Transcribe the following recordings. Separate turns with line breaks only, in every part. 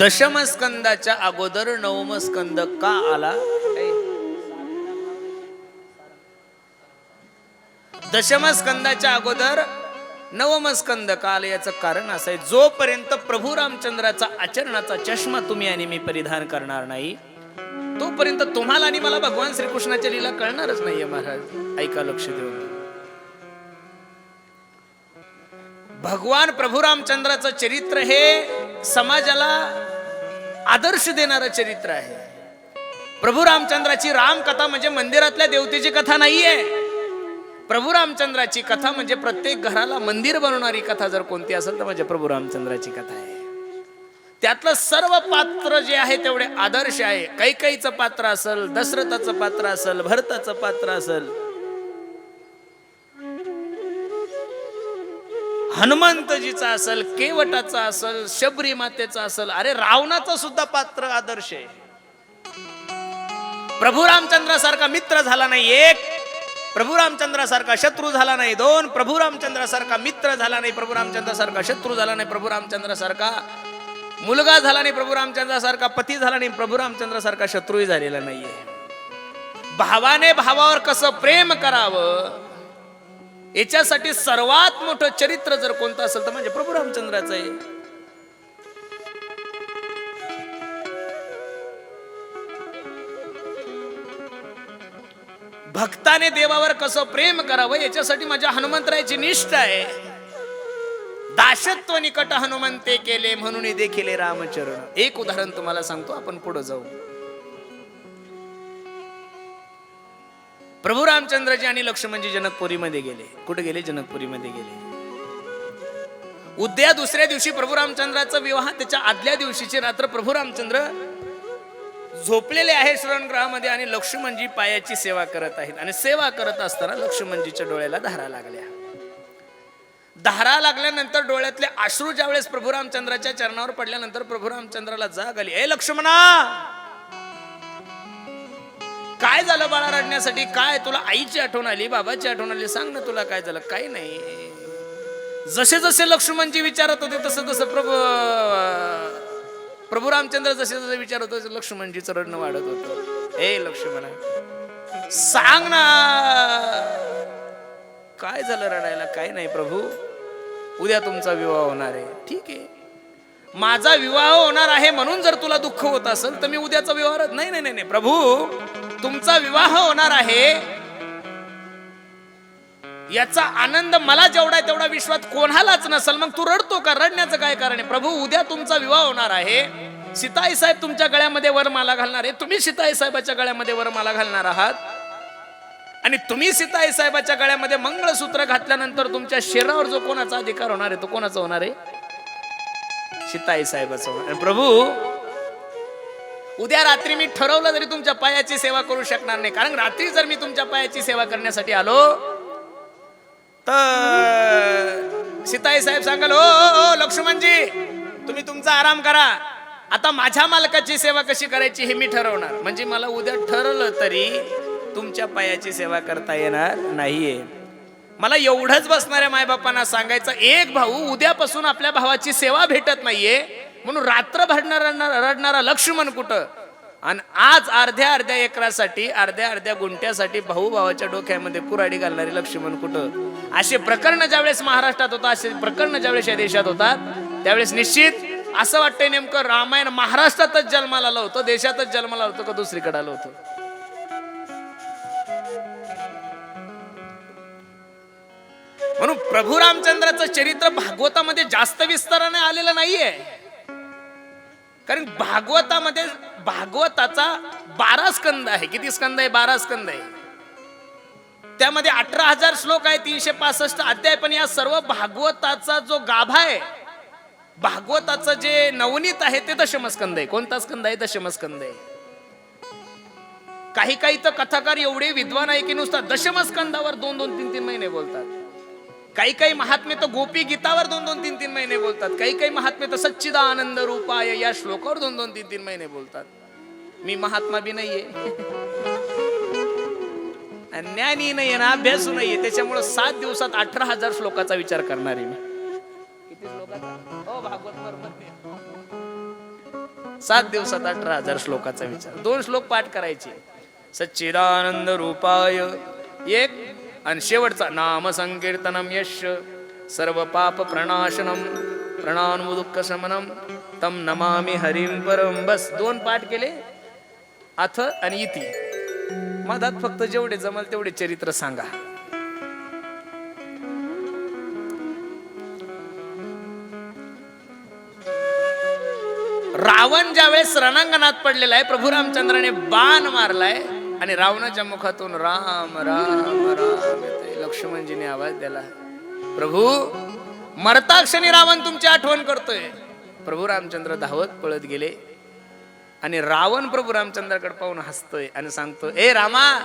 दशम स्कंदाच्या अगोदर नवम स्कंद का आला? दशम स्कंदाच्या अगोदर नवम स्कंद का आला याचं कारण असं आहे जोपर्यंत प्रभू रामचंद्राचा आचरणाचा चष्मा तुम्ही आणि मी परिधान करणार नाही तोपर्यंत तुम्हाला आणि मला भगवान श्रीकृष्णाच्या लीला कळणारच नाहीये महाराज. ऐका लक्ष देऊन. भगवान प्रभू रामचंद्राचं चरित्र हे समाजाला आदर्श देणारं चरित्र आहे. प्रभू रामचंद्राची रामकथा म्हणजे मंदिरातल्या देवतेची कथा नाहीये. प्रभू रामचंद्राची कथा म्हणजे प्रत्येक घराला मंदिर बनवणारी कथा जर कोणती असेल तर म्हणजे प्रभू रामचंद्राची कथा आहे. त्यातलं सर्व पात्र जे आहे तेवढे आदर्श आहे. कैकईचं पात्र असेल दशरथाचं पात्र असेल भरताचं पात्र असेल हनुमंतजीचा असल केवटाचा असल शबरी मातेचा असल अरे रावणाचा सुद्धा पात्र आदर्श आहे. प्रभू रामचंद्रासारखा मित्र झाला नाही एक प्रभू रामचंद्रासारखा शत्रू झाला नाही दोन प्रभू रामचंद्रासारखा मित्र झाला नाही प्रभू रामचंद्रासारखा शत्रू झाला नाही प्रभू रामचंद्रासारखा मुलगा झाला नाही प्रभू रामचंद्रासारखा पती झाला नाही प्रभू रामचंद्रासारखा शत्रूही झालेला नाहीये. भावाने भावावर कसं प्रेम करावं याच्यासाठी सर्वात मोठं चरित्र जर कोणतं असेल तर म्हणजे प्रभू रामचंद्राचं आहे. भक्ताने देवावर कसं प्रेम करावं याच्यासाठी माझ्या हनुमंतरायाची निष्ठ आहे. दाशत्व निकट हनुमंते केले म्हणून देखील रामचरण. एक उदाहरण तुम्हाला सांगतो आपण पुढे जाऊ. प्रभू रामचंद्रजी आणि लक्ष्मणजी जनकपुरीमध्ये गेले. कुठे गेले? जनकपुरीमध्ये गेले. उद्या दुसऱ्या दिवशी प्रभू रामचंद्राचा विवाह त्याच्या आदल्या दिवशीची रात्र प्रभू रामचंद्र झोपलेले आहे श्रवणगृहामध्ये आणि लक्ष्मणजी पायाची सेवा करत आहेत. आणि सेवा करत असताना लक्ष्मणजीच्या डोळ्याला धारा लागल्या. धारा लागल्यानंतर डोळ्यातले अश्रू ज्यावेळेस प्रभू रामचंद्राच्या चरणावर पडल्यानंतर प्रभू रामचंद्राला जाग आली. ए लक्ष्मणा झालं बाळा रडण्यासाठी? काय? तुला आईची आठवण आली बाबाची आठवण आली. सांग ना तुला काय झालं. काही नाही. जसे जसे लक्ष्मणजी विचारत होते तसं तसं प्रभू प्रभू रामचंद्र जसे जसे विचारत होते लक्ष्मणजीचं रडणं वाढत होत. हे लक्ष्मणा सांग ना. काय झालं रडायला? काय नाही प्रभू. उद्या तुमचा विवाह होणार आहे. ठीक आहे. माझा विवाह होणार आहे म्हणून जर तुला दुःख होत असेल तर मी उद्याचा विवाह नाही नाही नाही नाही. प्रभू तुमचा विवाह होणार आहे. याचा आनंद मला जेवढा आहे तेवढा विश्वात कोणालाच नसेल. मग तू रडतो का? रडण्याचं काय कारण आहे? प्रभू उद्या तुमचा विवाह होणार आहे. सीताई साहेब तुमच्या गळ्यामध्ये वरमाला घालणार आहे. तुम्ही सीताई साहेबाच्या गळ्यामध्ये वरमाला घालणार आहात. आणि तुम्ही सीताई साहेबाच्या गळ्यामध्ये मंगळसूत्र घातल्यानंतर तुमच्या शरीरावर जो कोणाचा अधिकार होणार आहे तो कोणाचा होणार आहे? सीताई साहेबाचा होणार. प्रभू उद्या रात्री मी ठरवलं तरी तुमच्या पायाची सेवा करू शकणार नाही. कारण रात्री जर मी तुमच्या पायाची सेवा करण्यासाठी आलो तर सीताई साहेब सांगाल हो लक्ष्मणजी तुम्ही तुमचा आराम करा. आता माझ्या मालकाची सेवा कशी करायची हे मी ठरवणार. म्हणजे मला उद्या ठरवलं तरी तुमच्या पायाची सेवा करता येणार नाहीये. मला एवढंच बसणाऱ्या मायबापांना सांगायचं एक भाऊ उद्यापासून आपल्या भावाची सेवा भेटत नाहीये. म्हणून रात्र भरणारा रडणारा लक्ष्मण कुठं? आणि आज अर्ध्या अर्ध्या एकरासाठी अर्ध्या अर्ध्या गुंट्यासाठी भाऊ भावाच्या डोक्यामध्ये कुराडी घालणारी लक्ष्मण कुठं? असे प्रकरण ज्यावेळेस महाराष्ट्रात होता असे प्रकरण ज्यावेळेस या देशात होतात त्यावेळेस निश्चित असं वाटतंय नेमकं रामायण महाराष्ट्रातच जन्माला आलं होतं देशातच जन्माला होतं का दुसरीकडे आलं होतं? म्हणून प्रभू रामचंद्राचं चरित्र भागवतामध्ये जास्त विस्ताराने आलेलं नाहीये. कारण भागवतामध्ये भागवताचा बारा स्कंद आहे. किती स्कंद आहे? बारा स्कंद आहे. त्यामध्ये अठरा हजार श्लोक आहे तीनशे पासष्ट अध्याय. पण या सर्व भागवताचा जो गाभा आहे भागवताचं जे नवनीत आहे ते दशमस्कंद आहे. कोणता स्कंद आहे? दशमस्कंद आहे. काही काही तर कथाकार एवढे विद्वान आहे की नुसता दशमस्कंदावर दोन दोन तीन तीन महिने बोलतात. काही काही महात्मे तर गोपी गीतावर दोन दोन तीन तीन महिने बोलतात. काही काही महात्मे तर सच्चिदानंद रूपाय या श्लोकावर दोन दोन तीन तीन महिने बोलतात. मी महात्मा बी नाहीये. आणि ज्ञानी नाहीये ना अभ्यासू नाहीये. त्याच्यामुळे सात दिवसात अठरा हजार श्लोकाचा विचार करणार आहे मी. किती श्लोकाचा? हो भागवत सात दिवसात अठरा हजार श्लोकाचा विचार. दोन श्लोक पाठ करायचे. सच्चिदानंद रूपाय एक आणि शेवटचा नाम संकीर्तनम यश. सर्व पाप प्रणाशनम प्रणानुदुःख शमनम. तम नमामि हरिम परम बस दोन पाठ केले. अथ आणि इति. मधात फक्त जेवढे जमल तेवढे चरित्र सांगा. रावण ज्यावेळेस रणांगणात पडलेला आहे प्रभू रामचंद्राने बाण मारलाय आणि रावणाच्या मुखातून राम राम राम लक्ष्मणजीने आवाज दिला. प्रभू मरता क्षणी रावण तुमची आठवण करतोय. प्रभू रामचंद्र धावत पळत गेले. आणि रावण प्रभू रामचंद्राकडे पाहून हसतोय आणि सांगतो ए रामा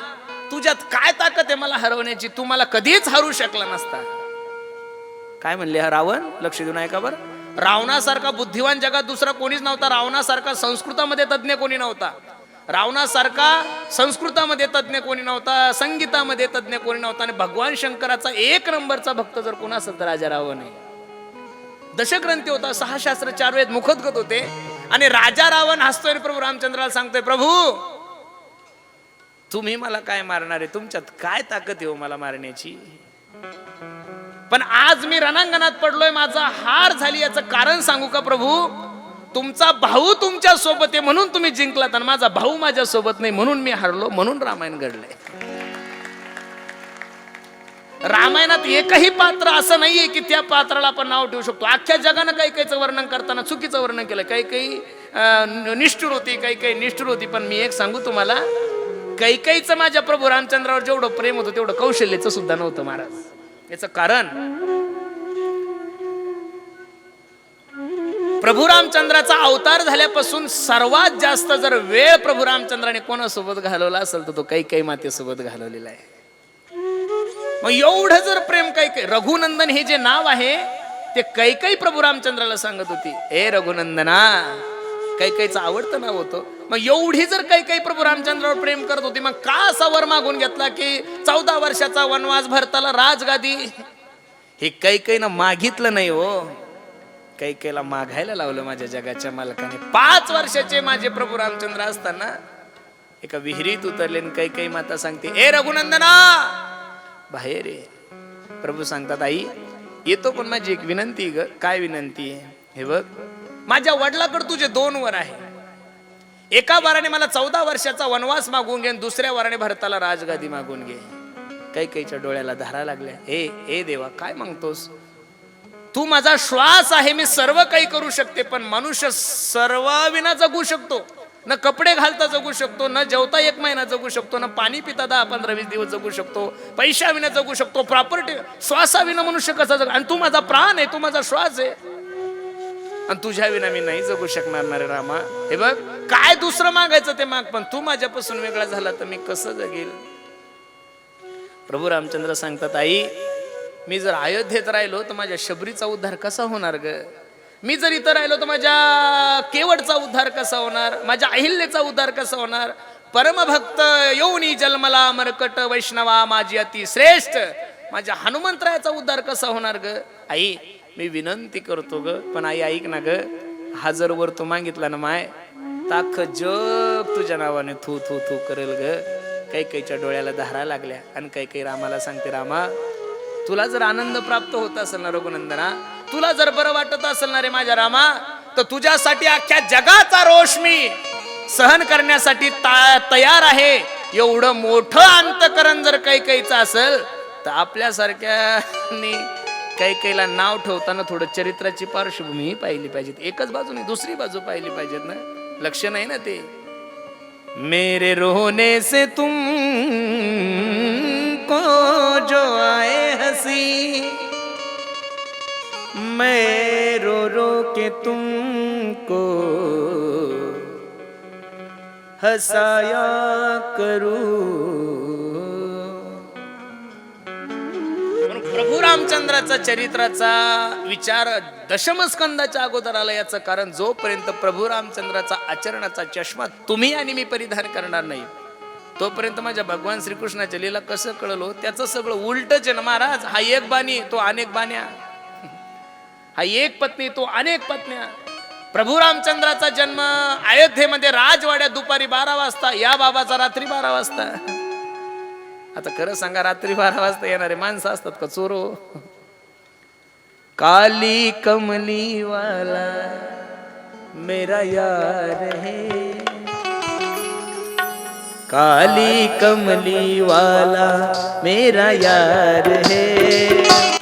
तुझ्यात काय ताकद आहे मला हरवण्याची? तू मला कधीच हरू शकला नसता. काय म्हणले हा रावण? लक्ष देऊन ऐका बरं. रावणासारखा बुद्धिवान जगात दुसरा कोणीच नव्हता. रावणासारखा संस्कृतामध्ये तज्ज्ञ कोणी नव्हता. रावणासारखा संस्कृतामध्ये तज्ज्ञ कोणी नव्हता संगीतामध्ये तज्ज्ञ कोणी नव्हता आणि भगवान शंकराचा एक नंबरचा भक्त जर कोण असेल तर राजा रावण आहे दशग्रंथी होता सहा शास्त्र चार वेद मुखदगत होते आणि राजा रावण हसतोय प्रभू रामचंद्राला सांगतोय प्रभू तुम्ही मला काय मारणार आहे? तुमच्यात काय ताकद आहे हो मला मारण्याची? पण आज मी रणांगणात पडलोय माझा हार झाली याचं कारण सांगू का प्रभू? तुमचा भाऊ तुमच्यासोबत आहे म्हणून तुम्ही जिंकलात आणि माझा भाऊ माझ्या सोबत नाही म्हणून मी हरलो म्हणून रामायण घडलंय. रामायणात एकही पात्र असं नाहीये की त्या पात्राला आपण नाव ठेवू शकतो. अख्ख्या जगानं काही काहीचं वर्णन करताना चुकीचं वर्णन केलं. काही काही निष्ठुर होती काही काही निष्ठुर होती पण मी एक सांगू तुम्हाला काही काहीचं माझ्या प्रभू रामचंद्रावर जेवढं प्रेम होतं तेवढं कौशल्याचं सुद्धा नव्हतं महाराज. याचं कारण प्रभू रामचंद्राचा अवतार झाल्यापासून सर्वात जास्त जर वेळ प्रभू रामचंद्राने कोणासोबत घालवला असेल तर तो काही काही मातेसोबत घालवलेला आहे. मग एवढं जर प्रेम काही काही रघुनंदन हे जे नाव आहे ते काही काही प्रभू रामचंद्राला सांगत होती. ए रघुनंदना काही काहीचं आवडतं नाव होतं. मग एवढी जर काही काही प्रभू रामचंद्रावर प्रेम करत होती मग का असा वर मागून घेतला की चौदा वर्षाचा वनवास भरताला राजगादी? हे काही काही ना मागितलं नाही हो. काही काहीला मागायला लावलं माझ्या जगाच्या मालकाने. पाच वर्षाचे माझे प्रभू रामचंद्र असताना एका विहिरीत उतरले काही काही माता सांगते ए रघुनंदना बाहेर ये. प्रभू सांगतात आई येतो पण माझी एक विनंती ग. काय विनंती? आहे हे बघ माझ्या वडिलाकडे तुझे दोन वर आहे. एका वराने मला चौदा वर्षाचा वनवास मागून घे आणि दुसऱ्या वराने भरताला राजगादी मागून घे. काही काहीच्या डोळ्याला धारा लागल्या ए हे देवा काय मागतोस? तू माझा श्वास आहे मी सर्व काही करू शकते पण मनुष्य सर्वाविना जगू शकतो. न कपडे घालता जगू शकतो न जेवता एक महिना जगू शकतो न पाणी पिता दहा पंधरा वीस दिवस जगू शकतो पैशाविना जगू शकतो प्रॉपर्टी श्वासाविना मनुष्य कसा जग? आणि तू माझा प्राण आहे तू माझा श्वास आहे. आणि तुझ्या विना मी नाही जगू शकणार ना रे रामा. हे बघ काय दुसरं मागायचं ते माग पण तू माझ्यापासून वेगळा झाला तर मी कसं जगेल? प्रभू रामचंद्र सांगतात आई मी जर अयोध्येत राहिलो तर माझ्या शबरीचा उद्धार कसा होणार ग? मी जर इथं राहिलो तर माझ्या केवडचा उद्धार कसा होणार? माझ्या अहिल्याचा उद्धार कसा होणार? परमभक्त योनी जन्मला मरकट वैष्णवा माझी अति श्रेष्ठ. माझ्या हनुमंतरायाचा उद्धार कसा होणार ग? आई मी विनंती करतो ग पण आई ऐक ना ग. हजरवर वर तू मागितला ना माय. ताख जग तुझ्या नावाने थू थू थू करेल ग. काही काहीच्या डोळ्याला धारा लागल्या आणि काही काही रामाला सांगते रामा तुला जर आनंद प्राप्त होत असेल ना रघुनंदना तुला जर बरं वाटत असेल ना रे माझ्या रामा तर तुझ्यासाठी अख्ख्या जगाचा रोष मी सहन करण्यासाठी ता- तयार आहे. एवढं मोठं अंतकरण जर काही काहीचं असेल तर आपल्यासारख्यानी काही काहीला नाव ठेवताना थोडं चरित्राची पार्श्वभूमीही पाहिली पाहिजेत. एकच बाजू नाही दुसरी बाजू पाहिली पाहिजेत ना. लक्ष नाही ना ते. मेरे रोने से तुम को जो आए हंसी मैं रो रो के तुमको हसाया करू। प्रभू रामचंद्राचा चरित्राचा विचार दशमस्कंदाच्या अगोदर आला याचं कारण जोपर्यंत प्रभू रामचंद्राचा आचरणाचा चष्मा तुम्ही आणि मी परिधान करणार नाही तोपर्यंत माझ्या भगवान श्रीकृष्णाच्या लीला कसं कळलो त्याचं सगळं उलटच आहे ना महाराज हा एक बाणी तो अनेक बाण्या. हा एक पत्नी तो अनेक पत्न्या. प्रभू रामचंद्राचा जन्म अयोध्येमध्ये राजवाड्यात दुपारी बारा वाजता या बाबाचा रात्री बारा वाजता. आता खरं सांगा रात्री बारा वाजता येणारे माणसं असतात का चोरो? काली कमली वाला मेरा यार है. काली कमली वाला मेरा यार है।